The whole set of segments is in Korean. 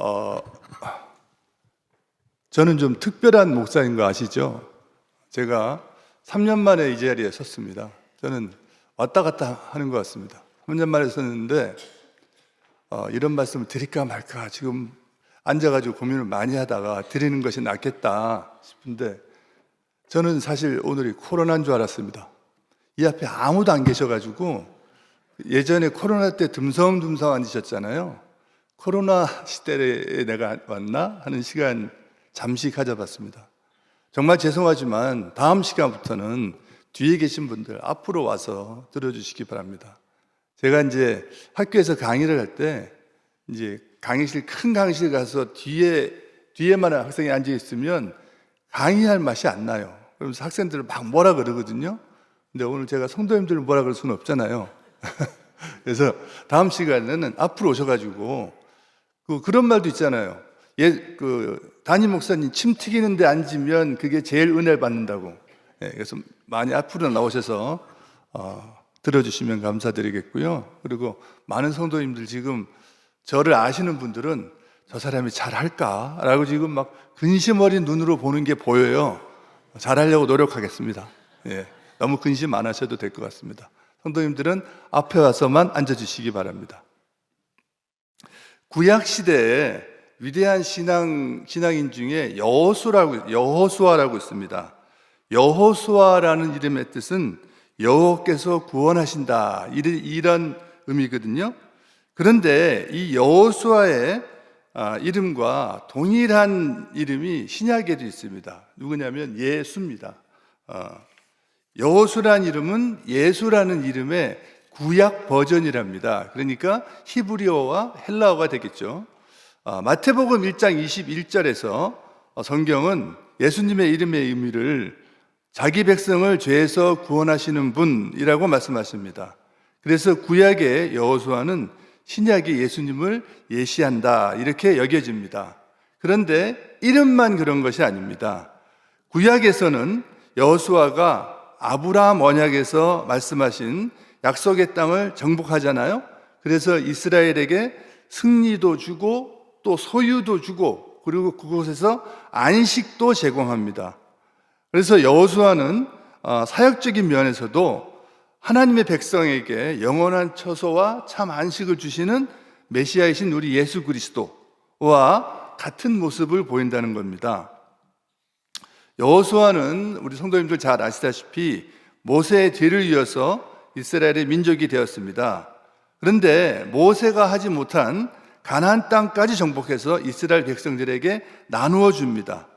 어, 저는 좀 특별한 목사인 거 아시죠? 제가 3년 만에 이 자리에 섰습니다. 저는 왔다 갔다 하는 것 같습니다. 3년 만에 섰는데 어, 이런 말씀을 드릴까 말까 지금 앉아가지고 고민을 많이 하다가 드리는 것이 낫겠다 싶은데 저는 사실 오늘이 코로나인 줄 알았습니다. 이 앞에 아무도 안 계셔가지고 예전에 코로나 때 듬성듬성 앉으셨잖아요. 코로나 시대에 내가 왔나 하는 시간 잠시 가져봤습니다. 정말 죄송하지만 다음 시간부터는 뒤에 계신 분들 앞으로 와서 들어주시기 바랍니다. 제가 이제 학교에서 강의를 할 때 이제 강의실 큰 강의실 가서 뒤에 뒤에만 학생이 앉아 있으면 강의할 맛이 안 나요. 그러면서 학생들을 막 뭐라 그러거든요. 근데 오늘 제가 성도님들을 뭐라 그럴 수는 없잖아요. 그래서 다음 시간에는 앞으로 오셔가지고 그 그런 말도 있잖아요. 예, 그 담임 목사님 침 튀기는데 앉으면 그게 제일 은혜를 받는다고. 예, 그래서 많이 앞으로 나오셔서 어, 들어주시면 감사드리겠고요. 그리고 많은 성도님들 지금 저를 아시는 분들은 저 사람이 잘할까라고 지금 막 근심 어린 눈으로 보는 게 보여요. 잘하려고 노력하겠습니다. 예, 너무 근심 안 하셔도 될 것 같습니다. 성도님들은 앞에 와서만 앉아주시기 바랍니다. 구약 시대에 위대한 신앙 신앙인 중에 여호수라고 여호수아라고 있습니다. 여호수아라는 이름의 뜻은 여호께서 구원하신다 이런- 의미거든요. 그런데 이 여호수아의 아, 이름과 동일한 이름이 신약에도 있습니다. 누구냐면 예수입니다. 어, 여호수란 이름은 예수라는 이름의 구약 버전이랍니다. 그러니까 히브리어와 헬라어가 되겠죠. 아, 마태복음 1장 21절에서 어, 성경은 예수님의 이름의 의미를 자기 백성을 죄에서 구원하시는 분이라고 말씀하십니다. 그래서 구약의 여호수아는 신약의 예수님을 예시한다 이렇게 여겨집니다. 그런데 이름만 그런 것이 아닙니다. 구약에서는 여호수아가 아브라함 언약에서 말씀하신 약속의 땅을 정복하잖아요. 그래서 이스라엘에게 승리도 주고 또 소유도 주고 그리고 그곳에서 안식도 제공합니다. 그래서 여호수아는 어, 사역적인 면에서도 하나님의 백성에게 영원한 처소와 참 안식을 주시는 메시아이신 우리 예수 그리스도와 같은 모습을 보인다는 겁니다. 여호수아는 우리 성도님들 잘 아시다시피 모세의 뒤를 이어서 이스라엘의 민족이 되었습니다. 그런데 모세가 하지 못한 가나안 땅까지 정복해서 이스라엘 백성들에게 나누어 줍니다.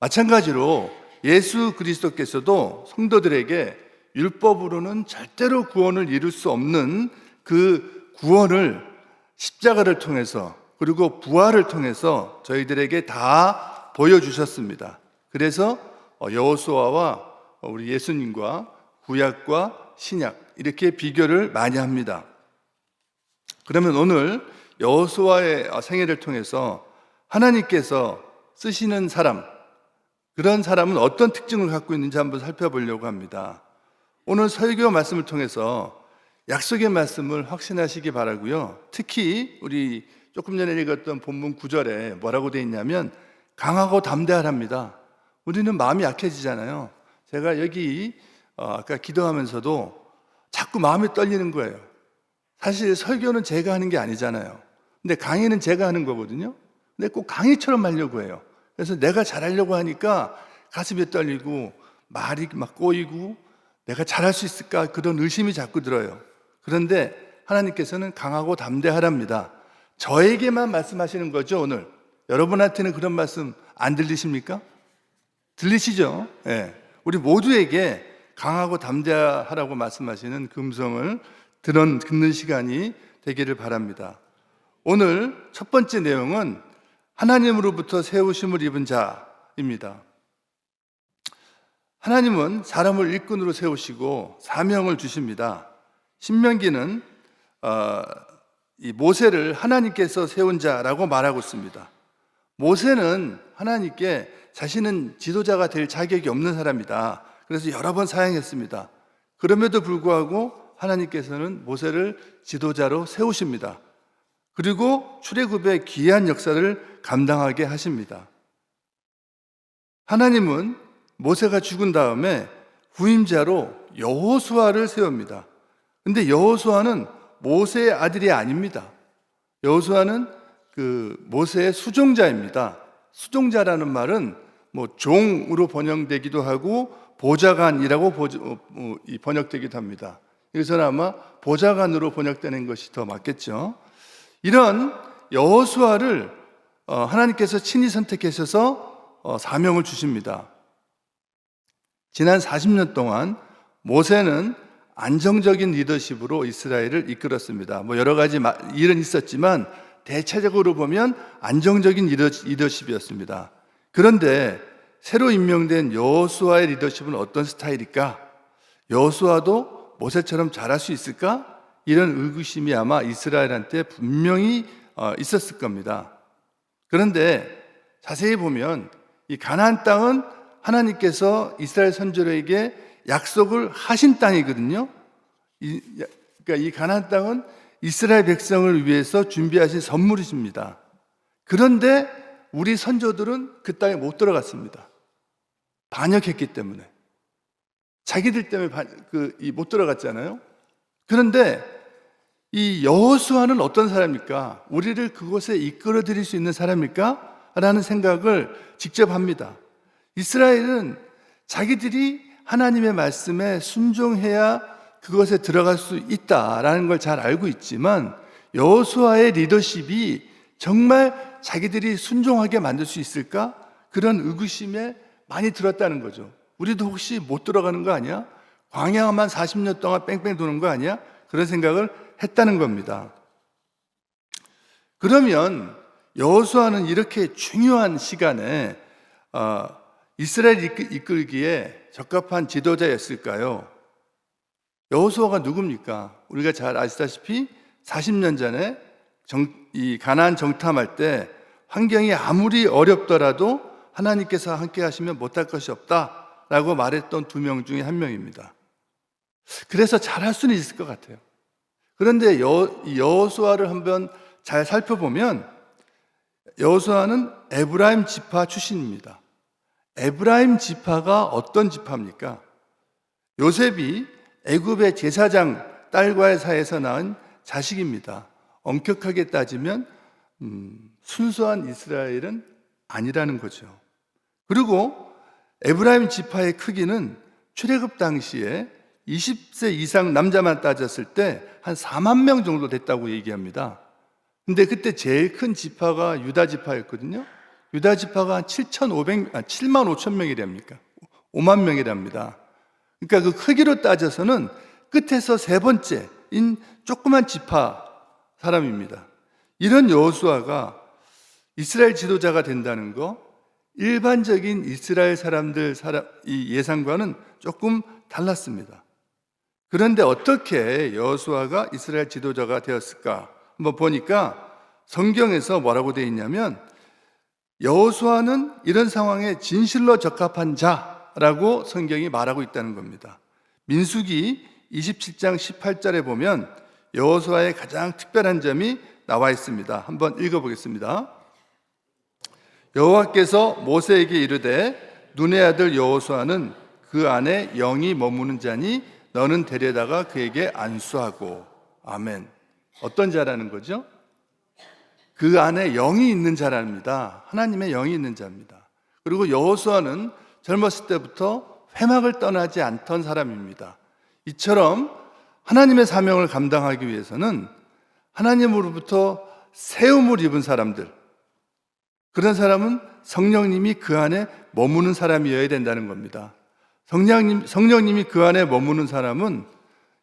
마찬가지로 예수 그리스도께서도 성도들에게 율법으로는 절대로 구원을 이룰 수 없는 그 구원을 십자가를 통해서 그리고 부활을 통해서 저희들에게 다 보여주셨습니다. 그래서 어, 여호수아와 우리 예수님과 구약과 신약 이렇게 비교를 많이 합니다. 그러면 오늘 여호수아의 생애를 통해서 하나님께서 쓰시는 사람 그런 사람은 어떤 특징을 갖고 있는지 한번 살펴보려고 합니다. 오늘 설교 말씀을 통해서 약속의 말씀을 확신하시기 바라고요. 특히 우리 조금 전에 읽었던 본문 9절에 뭐라고 되어 있냐면 강하고 담대하랍니다. 우리는 마음이 약해지잖아요. 제가 여기 어, 아까 기도하면서도 자꾸 마음이 떨리는 거예요. 사실 설교는 제가 하는 게 아니잖아요. 근데 강의는 제가 하는 거거든요. 근데 꼭 강의처럼 하려고 해요. 그래서 내가 잘하려고 하니까 가슴이 떨리고 말이 막 꼬이고 내가 잘할 수 있을까 그런 의심이 자꾸 들어요. 그런데 하나님께서는 강하고 담대하랍니다. 저에게만 말씀하시는 거죠, 오늘. 여러분한테는 그런 말씀 안 들리십니까? 들리시죠? 예. 우리 모두에게 강하고 담대하라고 말씀하시는 금성을 들은, 듣는 시간이 되기를 바랍니다. 오늘 첫 번째 내용은 하나님으로부터 세우심을 입은 자입니다. 하나님은 사람을 일꾼으로 세우시고 사명을 주십니다. 신명기는 어, 이 모세를 하나님께서 세운 자라고 말하고 있습니다. 모세는 하나님께 자신은 지도자가 될 자격이 없는 사람이다. 그래서 여러 번 사양했습니다. 그럼에도 불구하고 하나님께서는 모세를 지도자로 세우십니다. 그리고 출애굽의 귀한 역사를 감당하게 하십니다. 하나님은 모세가 죽은 다음에 후임자로 여호수아를 세웁니다. 근데 여호수아는 모세의 아들이 아닙니다. 여호수아는 그 모세의 수종자입니다. 수종자라는 말은 뭐 종으로 번역되기도 하고 보좌관이라고 어, 어, 이 번역되기도 합니다. 그래서 아마 보좌관으로 번역되는 것이 더 맞겠죠. 이런 여호수아를 어, 하나님께서 친히 선택하셔서 어, 사명을 주십니다. 지난 40년 동안 모세는 안정적인 리더십으로 이스라엘을 이끌었습니다. 뭐 여러 가지 마- 일은 있었지만 대체적으로 보면 안정적인 리더- 리더십이었습니다. 그런데 새로 임명된 여호수아의 리더십은 어떤 스타일일까? 여호수아도 모세처럼 잘할 수 있을까? 이런 의구심이 아마 이스라엘한테 분명히 어, 있었을 겁니다. 그런데 자세히 보면 이 가나안 땅은 하나님께서 이스라엘 선조들에게 약속을 하신 땅이거든요. 이, 그러니까 이 가나안 땅은 이스라엘 백성을 위해서 준비하신 선물이십니다. 그런데 우리 선조들은 그 땅에 못 들어갔습니다. 반역했기 때문에 자기들 때문에 반- 그, 이못 들어갔잖아요. 그런데 이 여호수아는 어떤 사람입니까? 우리를 그곳에 이끌어 드릴 수 있는 사람일까? 라는 생각을 직접 합니다. 이스라엘은 자기들이 하나님의 말씀에 순종해야 그것에 들어갈 수 있다라는 걸 잘 알고 있지만 여호수아의 리더십이 정말 자기들이 순종하게 만들 수 있을까? 그런 의구심에 많이 들었다는 거죠. 우리도 혹시 못 들어가는 거 아니야? 광야만 40년 동안 뺑뺑 도는 거 아니야? 그런 생각을 했다는 겁니다. 그러면 여호수아는 이렇게 중요한 시간에 어, 이스라엘 이끌- 이끌기에 적합한 지도자였을까요? 여호수아가 누굽니까? 우리가 잘 아시다시피 40년 전에 정, 이 가나안 정탐할 때 환경이 아무리 어렵더라도 하나님께서 함께 하시면 못할 것이 없다라고 말했던 두 명 중에 한 명입니다. 그래서 잘할 수는 있을 것 같아요. 그런데 여, 이 여호수아를 한번 잘 살펴보면 여호수아는 에브라임 지파 출신입니다. 에브라임 지파가 어떤 지파입니까? 요셉이 애굽의 제사장 딸과의 사이에서 낳은 자식입니다. 엄격하게 따지면 음, 순수한 이스라엘은 아니라는 거죠. 그리고 에브라임 지파의 크기는 출애굽 당시에 20세 이상 남자만 따졌을 때 한 4만 명 정도 됐다고 얘기합니다. 근데 그때 제일 큰 지파가 유다 지파였거든요. 유다 지파가 한 7,500, 아, 7만 5천 명이랍니까? 5만 명이랍니다. 그러니까 그 크기로 따져서는 끝에서 세 번째인 조그만 지파 사람입니다. 이런 여호수아가 이스라엘 지도자가 된다는 거 일반적인 이스라엘 사람들 사람 이 예상과는 조금 달랐습니다. 그런데 어떻게 여호수아가 이스라엘 지도자가 되었을까? 한번 보니까 성경에서 뭐라고 되어 있냐면 여호수아는 이런 상황에 진실로 적합한 자라고 성경이 말하고 있다는 겁니다. 민수기 27장 18절에 보면 여호수아의 가장 특별한 점이 나와 있습니다. 한번 읽어 보겠습니다. 여호와께서 모세에게 이르되 눈의 아들 여호수아는 그 안에 영이 머무는 자니 너는 데려다가 그에게 안수하고 아멘. 어떤 자라는 거죠? 그 안에 영이 있는 자랍니다. 하나님의 영이 있는 자입니다. 그리고 여호수아는 젊었을 때부터 회막을 떠나지 않던 사람입니다. 이처럼 하나님의 사명을 감당하기 위해서는 하나님으로부터 세움을 입은 사람들, 그런 사람은 성령님이 그 안에 머무는 사람이어야 된다는 겁니다. 성령님, 성령님이 그 안에 머무는 사람은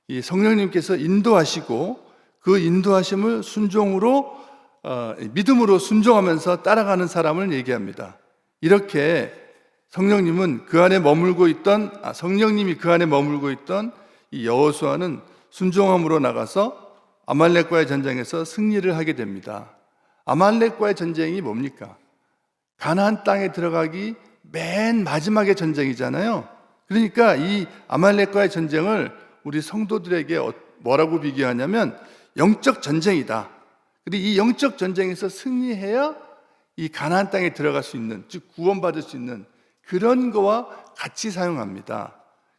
이 성령님께서 인도하시고 그 인도하심을 순종으로 어, 믿음으로 순종하면서 따라가는 사람을 얘기합니다. 이렇게 성령님은 그 안에 머물고 있던 아, 성령님이 그 안에 머물고 있던 이 여호수아는 순종함으로 나가서 아말렉과의 전쟁에서 승리를 하게 됩니다. 아말렉과의 전쟁이 뭡니까? 가나안 땅에 들어가기 맨 마지막의 전쟁이잖아요. 그러니까 이 아말렉과의 전쟁을 우리 성도들에게 어- 뭐라고 비교하냐면 영적 전쟁이다. 그리고 이 영적 전쟁에서 승리해야 이 가나안 땅에 들어갈 수 있는 즉 구원받을 수 있는 그런 거와 같이 사용합니다.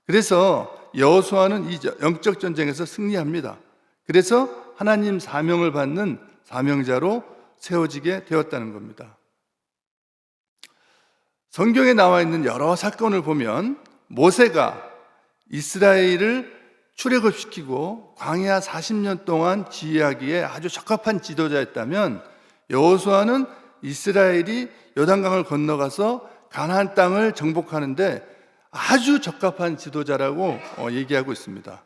그래서 여호수아는 이 영적 전쟁에서 승리합니다. 그래서 하나님 사명을 받는 사명자로 세워지게 되었다는 겁니다. 성경에 나와 있는 여러 사건을 보면 모세가 이스라엘을 출애굽시키고 광야 40년 동안 지휘하기에 아주 적합한 지도자였다면 여호수아는 이스라엘이 요단강을 건너가서 가나안 땅을 정복하는데 아주 적합한 지도자라고 어, 얘기하고 있습니다.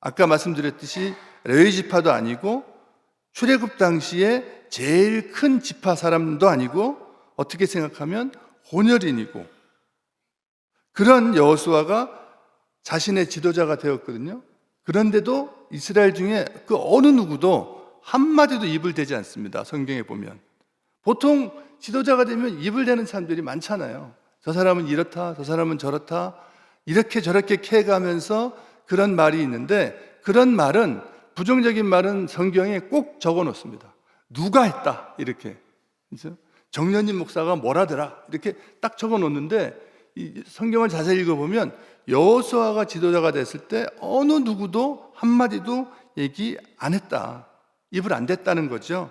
아까 말씀드렸듯이 레위 지파도 아니고 출애굽 당시에 제일 큰 지파 사람도 아니고 어떻게 생각하면 혼혈인이고 그런 여호수아가 자신의 지도자가 되었거든요. 그런데도 이스라엘 중에 그 어느 누구도 한마디도 입을 대지 않습니다. 성경에 보면. 보통 지도자가 되면 입을 대는 사람들이 많잖아요. 저 사람은 이렇다, 저 사람은 저렇다. 이렇게 저렇게 캐가면서 그런 말이 있는데 그런 말은 부정적인 말은 성경에 꼭 적어 놓습니다. 누가 했다. 이렇게. 정년님 목사가 뭐라더라. 이렇게 딱 적어 놓는데 이 성경을 자세히 읽어보면 여호수아가 지도자가 됐을 때 어느 누구도 한 마디도 얘기 안 했다. 입을 안 댔다는 거죠.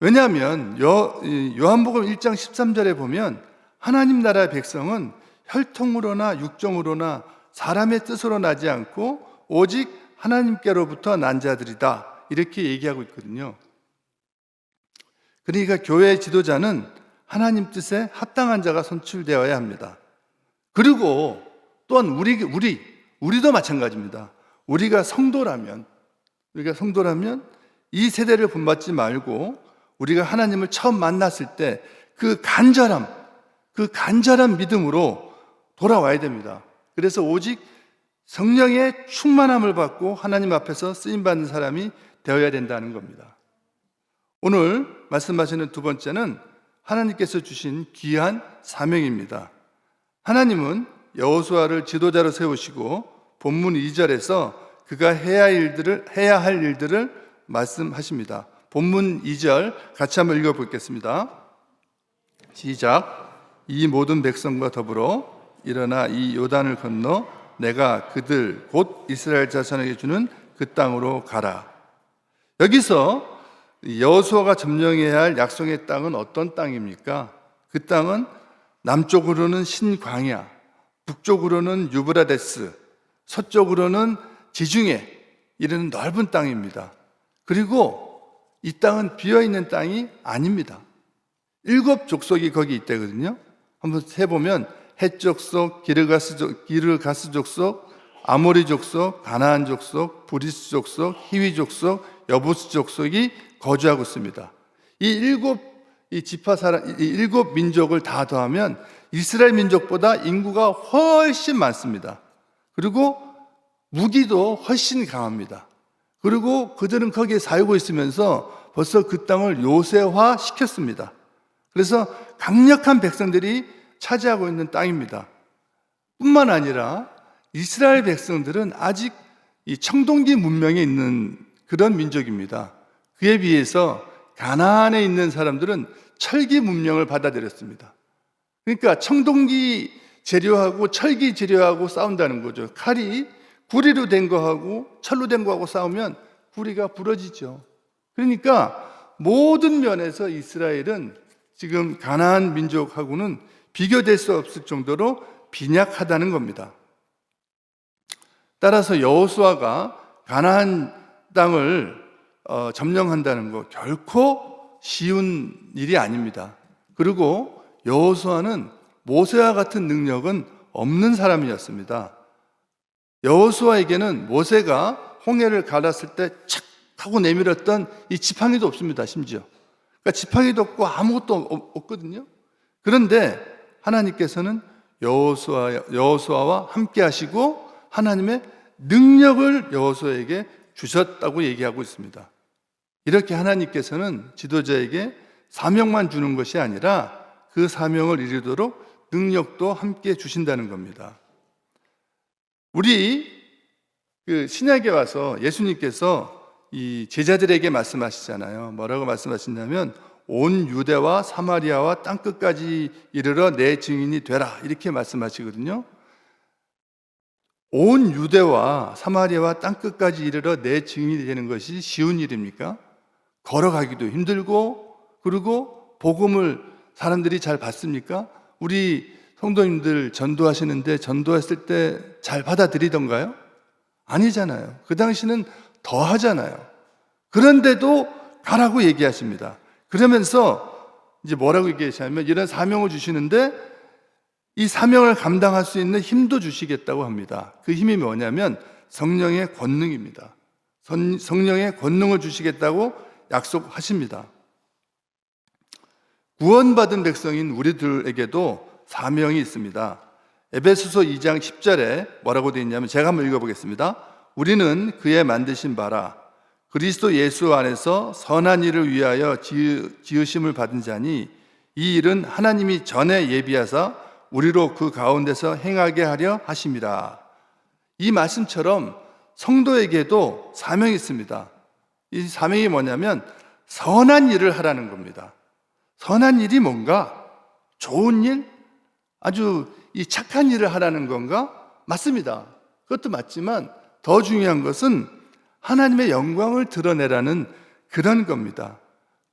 왜냐하면 여, 이 요한복음 1장 13절에 보면 하나님 나라의 백성은 혈통으로나 육정으로나 사람의 뜻으로 나지 않고 오직 하나님께로부터 난 자들이다. 이렇게 얘기하고 있거든요. 그러니까 교회 지도자는 하나님 뜻에 합당한 자가 선출되어야 합니다. 그리고 또한 우리 우리 우리도 마찬가지입니다. 우리가 성도라면 우리가 성도라면 이 세대를 본받지 말고 우리가 하나님을 처음 만났을 때 그 간절함, 그 간절한 믿음으로 돌아와야 됩니다. 그래서 오직 성령의 충만함을 받고 하나님 앞에서 쓰임 받는 사람이 되어야 된다는 겁니다. 오늘 말씀하시는 두 번째는 하나님께서 주신 귀한 사명입니다. 하나님은 여호수아를 지도자로 세우시고 본문 2절에서 그가 해야 할 일들을 해야 할 일들을 말씀하십니다. 본문 2절 같이 한번 읽어 보겠습니다. 시작. 이 모든 백성과 더불어 일어나 이 요단을 건너 내가 그들 곧 이스라엘 자손에게 주는 그 땅으로 가라. 여기서 여호수아가 점령해야 할 약속의 땅은 어떤 땅입니까? 그 땅은 남쪽으로는 신광야, 북쪽으로는 유브라데스, 서쪽으로는 지중해 이런 넓은 땅입니다. 그리고 이 땅은 비어 있는 땅이 아닙니다. 일곱 족속이 거기 있대거든요. 한번 세 보면 헷 족속, 기르가스 족, 기르가스 족 속, 아모리 족 속, 가나안 족 속, 브리스 족 속, 히위 족 속, 여부스 족 속이 거주하고 있습니다. 이 일곱 이 지파 사람 이 일곱 민족을 다 더하면 이스라엘 민족보다 인구가 훨씬 많습니다. 그리고 무기도 훨씬 강합니다. 그리고 그들은 거기에 살고 있으면서 벌써 그 땅을 요새화 시켰습니다. 그래서 강력한 백성들이 차지하고 있는 땅입니다. 뿐만 아니라 이스라엘 백성들은 아직 이 청동기 문명에 있는 그런 민족입니다. 그에 비해서 가나안에 있는 사람들은 철기 문명을 받아들였습니다. 그러니까 청동기 재료하고 철기 재료하고 싸운다는 거죠. 칼이 구리로 된 거하고 철로 된 거하고 싸우면 구리가 부러지죠. 그러니까 모든 면에서 이스라엘은 지금 가나안 민족하고는 비교될 수 없을 정도로 빈약하다는 겁니다. 따라서 여호수아가 가나안 땅을 어, 점령한다는 거 결코 쉬운 일이 아닙니다. 그리고 여호수아는 모세와 같은 능력은 없는 사람이었습니다. 여호수아에게는 모세가 홍해를 갈았을 때 착 하고 내밀었던 이 지팡이도 없습니다. 심지어 그러니까 지팡이도 없고 아무것도 없거든요. 그런데 하나님께서는 여호수아 여호수아와 함께 하시고 하나님의 능력을 여호수아에게 주셨다고 얘기하고 있습니다. 이렇게 하나님께서는 지도자에게 사명만 주는 것이 아니라 그 사명을 이루도록 능력도 함께 주신다는 겁니다. 우리 그 신약에 와서 예수님께서 이 제자들에게 말씀하시잖아요. 뭐라고 말씀하시냐면 온 유대와 사마리아와 땅 끝까지 이르러 내 증인이 되라 이렇게 말씀하시거든요. 온 유대와 사마리아와 땅 끝까지 이르러 내 증인이 되는 것이 쉬운 일입니까? 걸어가기도 힘들고 그리고 복음을 사람들이 잘 받습니까? 우리 성도님들 전도하시는데 전도했을 때 잘 받아들이던가요? 아니잖아요. 그 당시는 더 하잖아요. 그런데도 가라고 얘기하십니다. 그러면서 이제 뭐라고 얘기하시냐면 이런 사명을 주시는데 이 사명을 감당할 수 있는 힘도 주시겠다고 합니다. 그 힘이 뭐냐면 성령의 권능입니다. 선- 성령의 권능을 주시겠다고 약속하십니다. 구원받은 백성인 우리들에게도 사명이 있습니다. 에베소서 2장 10절에 뭐라고 되어 있냐면 제가 한번 읽어보겠습니다. 우리는 그의 만드신 바라 그리스도 예수 안에서 선한 일을 위하여 지으- 지으심을 받은 자니 이 일은 하나님이 전에 예비하사 우리로 그 가운데서 행하게 하려 하심이라. 이 말씀처럼 성도에게도 사명이 있습니다. 이 사명이 뭐냐면 선한 일을 하라는 겁니다. 선한 일이 뭔가? 좋은 일? 아주 이 착한 일을 하라는 건가? 맞습니다. 그것도 맞지만 더 중요한 것은 하나님의 영광을 드러내라는 그런 겁니다.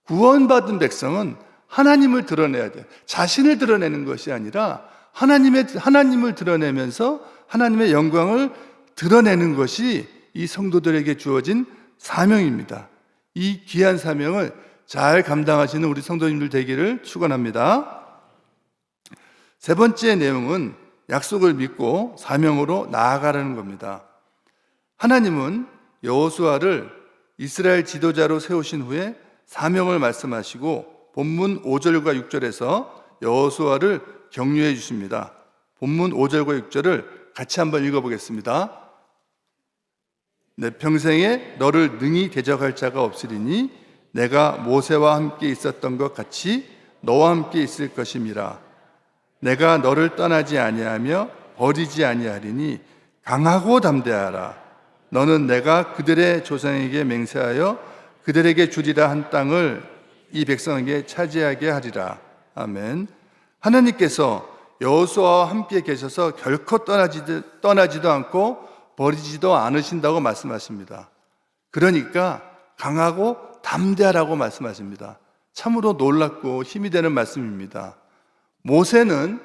구원받은 백성은 하나님을 드러내야 돼요. 자신을 드러내는 것이 아니라 하나님의, 하나님을 드러내면서 하나님의 영광을 드러내는 것이 이 성도들에게 주어진 사명입니다. 이 귀한 사명을 잘 감당하시는 우리 성도님들 되기를 축원합니다. 세 번째 내용은 약속을 믿고 사명으로 나아가라는 겁니다. 하나님은 여호수아를 이스라엘 지도자로 세우신 후에 사명을 말씀하시고 본문 5절과 6절에서 여호수아를 격려해 주십니다. 본문 5절과 6절을 같이 한번 읽어 보겠습니다. 내 평생에 너를 능히 대적할 자가 없으리니 내가 모세와 함께 있었던 것 같이 너와 함께 있을 것임이라. 내가 너를 떠나지 아니하며 버리지 아니하리니 강하고 담대하라. 너는 내가 그들의 조상에게 맹세하여 그들에게 주리라 한 땅을 이 백성에게 차지하게 하리라. 아멘. 하나님께서 여호수아와 함께 계셔서 결코 떠나지도, 떠나지도 않고 버리지도 않으신다고 말씀하십니다. 그러니까 강하고 담대하라고 말씀하십니다. 참으로 놀랍고 힘이 되는 말씀입니다. 모세는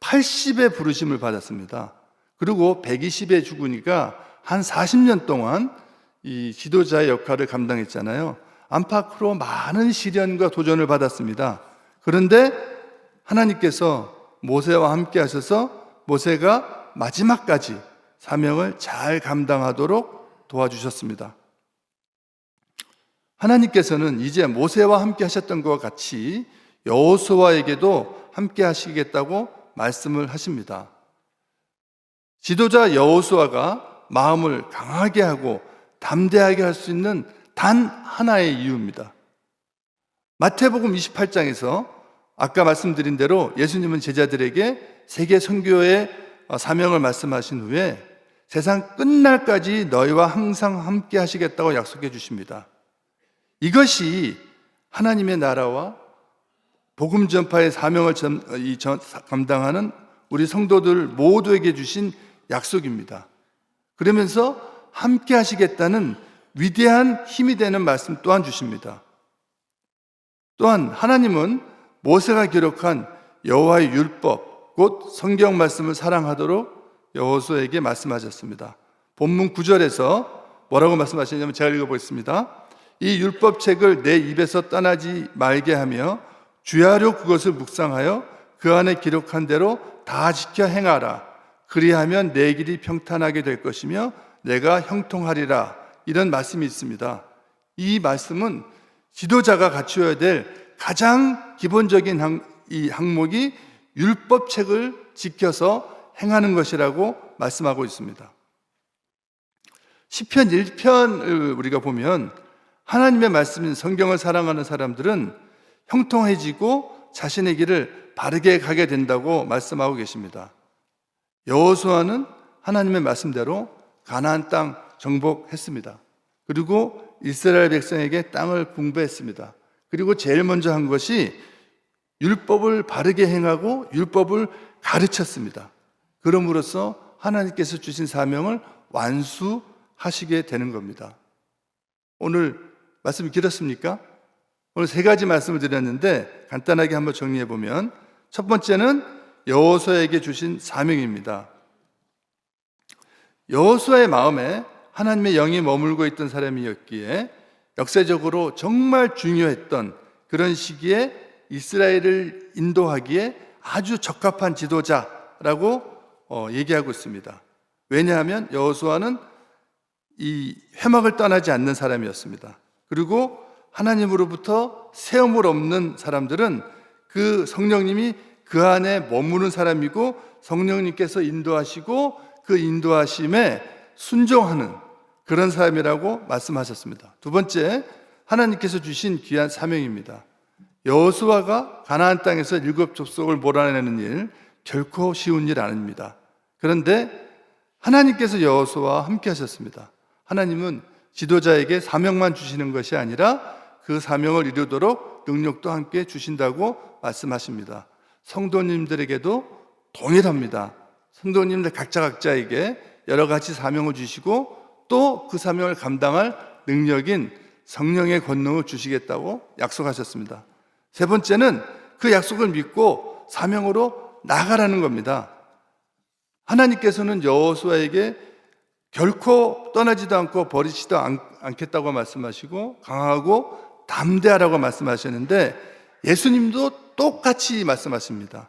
80의 부르심을 받았습니다. 그리고 120에 죽으니까 한 40년 동안 이 지도자의 역할을 감당했잖아요. 안팎으로 많은 시련과 도전을 받았습니다. 그런데 하나님께서 모세와 함께 하셔서 모세가 마지막까지 사명을 잘 감당하도록 도와주셨습니다. 하나님께서는 이제 모세와 함께 하셨던 것과 같이 여호수아에게도 함께 하시겠다고 말씀을 하십니다. 지도자 여호수아가 마음을 강하게 하고 담대하게 할 수 있는 단 하나의 이유입니다. 마태복음 28장에서 아까 말씀드린 대로 예수님은 제자들에게 세계 선교의 사명을 말씀하신 후에 세상 끝날까지 너희와 항상 함께 하시겠다고 약속해 주십니다. 이것이 하나님의 나라와 복음 전파의 사명을 감당하는 우리 성도들 모두에게 주신 약속입니다. 그러면서 함께 하시겠다는 위대한 힘이 되는 말씀 또한 주십니다. 또한 하나님은 모세가 기록한 여호와의 율법 곧 성경 말씀을 사랑하도록 여호수에게 말씀하셨습니다. 본문 9절에서 뭐라고 말씀하시냐면 제가 읽어보겠습니다. 이 율법책을 내 입에서 떠나지 말게 하며 주야로 그것을 묵상하여 그 안에 기록한 대로 다 지켜 행하라. 그리하면 내 길이 평탄하게 될 것이며 내가 형통하리라. 이런 말씀이 있습니다. 이 말씀은 지도자가 갖추어야 될 가장 기본적인 항, 이 항목이 율법책을 지켜서 행하는 것이라고 말씀하고 있습니다. 시편 1편을 우리가 보면 하나님의 말씀인 성경을 사랑하는 사람들은 형통해지고 자신의 길을 바르게 가게 된다고 말씀하고 계십니다. 여호수아는 하나님의 말씀대로 가나안 땅 정복했습니다. 그리고 이스라엘 백성에게 땅을 분배했습니다. 그리고 제일 먼저 한 것이 율법을 바르게 행하고 율법을 가르쳤습니다. 그럼으로써 하나님께서 주신 사명을 완수하시게 되는 겁니다. 오늘 말씀 길었습니까? 오늘 세 가지 말씀을 드렸는데 간단하게 한번 정리해 보면 첫 번째는 여호수아에게 주신 사명입니다. 여호수아의 마음에 하나님의 영이 머물고 있던 사람이었기에 역사적으로 정말 중요했던 그런 시기에 이스라엘을 인도하기에 아주 적합한 지도자라고 어, 얘기하고 있습니다. 왜냐하면 여호수아는 이 회막을 떠나지 않는 사람이었습니다. 그리고 하나님으로부터 세움을 없는 사람들은 그 성령님이 그 안에 머무는 사람이고 성령님께서 인도하시고 그 인도하심에 순종하는 그런 사람이라고 말씀하셨습니다. 두 번째, 하나님께서 주신 귀한 사명입니다. 여호수아가 가나안 땅에서 일곱 족속을 몰아내는 일 결코 쉬운 일 아닙니다. 그런데 하나님께서 여호수아와 함께 하셨습니다. 하나님은 지도자에게 사명만 주시는 것이 아니라 그 사명을 이루도록 능력도 함께 주신다고 말씀하십니다. 성도님들에게도 동일합니다. 성도님들 각자 각자에게 여러 가지 사명을 주시고 또 그 사명을 감당할 능력인 성령의 권능을 주시겠다고 약속하셨습니다. 세 번째는 그 약속을 믿고 사명으로 나가라는 겁니다. 하나님께서는 여호수아에게 결코 떠나지도 않고 버리지도 않, 않겠다고 말씀하시고 강하고 담대하라고 말씀하셨는데 예수님도 똑같이 말씀하십니다.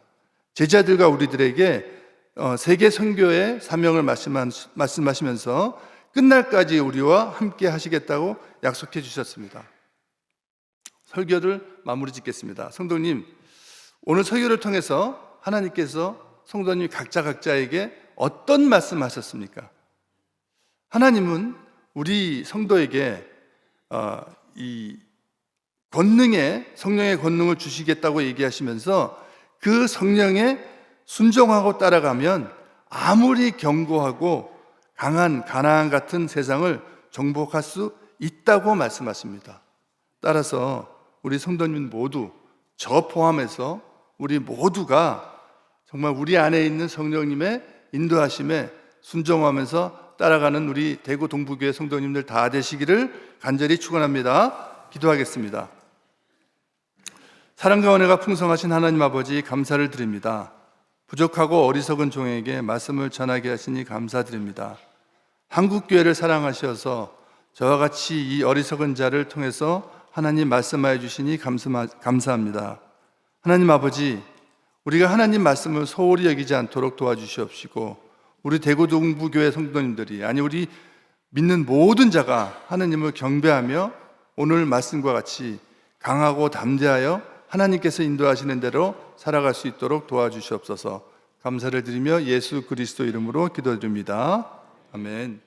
제자들과 우리들에게 어, 세계 선교의 사명을 말씀하시면서 끝날까지 우리와 함께 하시겠다고 약속해 주셨습니다. 설교를 마무리 짓겠습니다. 성도님, 오늘 설교를 통해서 하나님께서 성도님 각자 각자에게 어떤 말씀 하셨습니까? 하나님은 우리 성도에게 어, 이 권능의 성령의 권능을 주시겠다고 얘기하시면서 그 성령에 순종하고 따라가면 아무리 견고하고 강한 가나안 같은 세상을 정복할 수 있다고 말씀하십니다. 따라서 우리 성도님 모두 저 포함해서 우리 모두가 정말 우리 안에 있는 성령님의 인도하심에 순종하면서 따라가는 우리 대구 동부교회 성도님들 다 되시기를 간절히 축원합니다. 기도하겠습니다. 사랑과 은혜가 풍성하신 하나님 아버지 감사를 드립니다. 부족하고 어리석은 종에게 말씀을 전하게 하시니 감사드립니다. 한국 교회를 사랑하셔서 저와 같이 이 어리석은 자를 통해서 하나님 말씀하여 주시니 감사합니다. 하나님 아버지, 우리가 하나님 말씀을 소홀히 여기지 않도록 도와주시옵시고 우리 대구 동부교회 성도님들이 아니 우리 믿는 모든 자가 하나님을 경배하며 오늘 말씀과 같이 강하고 담대하여 하나님께서 인도하시는 대로 살아갈 수 있도록 도와주시옵소서. 감사를 드리며 예수 그리스도 이름으로 기도드립니다. 아멘.